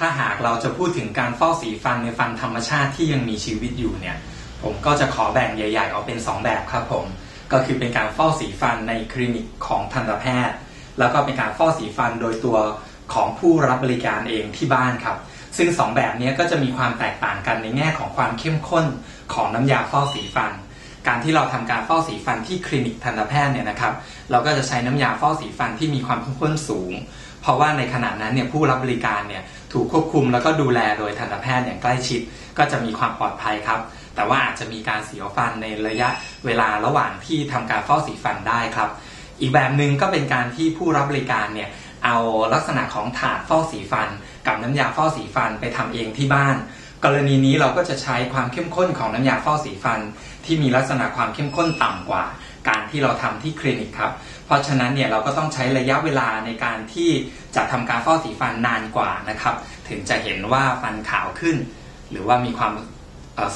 ถ้าหากเราจะพูดถึงการฟอกสีฟันในฟันธรรมชาติที่ยังมีชีวิตอยู่เนี่ย ผมก็จะขอแบ่งใหญ่ ๆ ออกเป็น 2 แบบครับผม ก็คือเป็นการฟอกสีฟันในคลินิกของทันตแพทย์ แล้วก็เป็นการฟอกสีฟันโดยตัวของผู้รับบริการเองที่บ้านครับ ซึ่ง 2 แบบนี้ก็จะมีความแตกต่างกันในแง่ของความเข้มข้นของน้ำยาฟอกสีฟัน การที่เราทำการฟอกสีฟันที่คลินิกทันตแพทย์เนี่ยนะครับ เราก็จะใช้น้ำยาฟอกสีฟันที่มีความเข้มข้นสูง เพราะว่าในขณะนั้นเนี่ยผู้รับบริการเนี่ยถูกควบคุมแล้วก็ดูแลโดยทันตแพทย์อย่างใกล้ชิด ก็จะมีความปลอดภัยครับ แต่ว่าอาจจะมีการเสียวฟันในระยะเวลาระหว่างที่ทำการฟอกสีฟันได้ครับ อีกแบบหนึ่งก็เป็นการที่ผู้รับบริการเนี่ยเอาลักษณะของถาดฟอกสีฟัน กับน้ำยาฟอกสีฟันไปทำเองที่บ้าน กรณีนี้เราก็จะใช้ความเข้มข้นของน้ำยาฟอกสีฟัน ที่มีลักษณะความเข้มข้นต่ำกว่า การที่เราทำที่คลินิกครับเพราะฉะนั้นเนี่ยเราก็ต้องใช้ระยะเวลาในการที่จะทำการฟอกสีฟันนานกว่านะครับ ถึงจะเห็นว่าฟันขาวขึ้น หรือว่ามีความ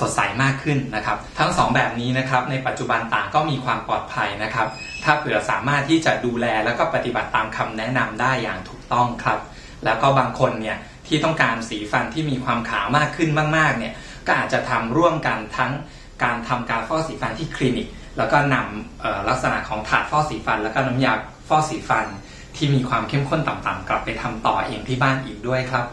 สดใสมากขึ้นนะครับ ทั้งสองแบบนี้นะครับในปัจจุบันต่างก็มีความปลอดภัยนะครับ ถ้าเผื่อสามารถที่จะดูแลแล้วก็ปฏิบัติตามคำแนะนำได้อย่างถูกต้องครับ แล้วก็บางคนเนี่ยที่ต้องการสีฟันที่มีความขาวมากขึ้นมากๆเนี่ยก็อาจจะทำร่วมกันทั้งการทำการฟอกสีฟันที่คลินิก แล้วก็นำลักษณะของถาดฟอกสีฟัน แล้วก็น้ำยาฟอกสีฟัน ที่มีความเข้มข้นต่ำๆกลับไปทำต่อเองที่บ้านอีกด้วยครับ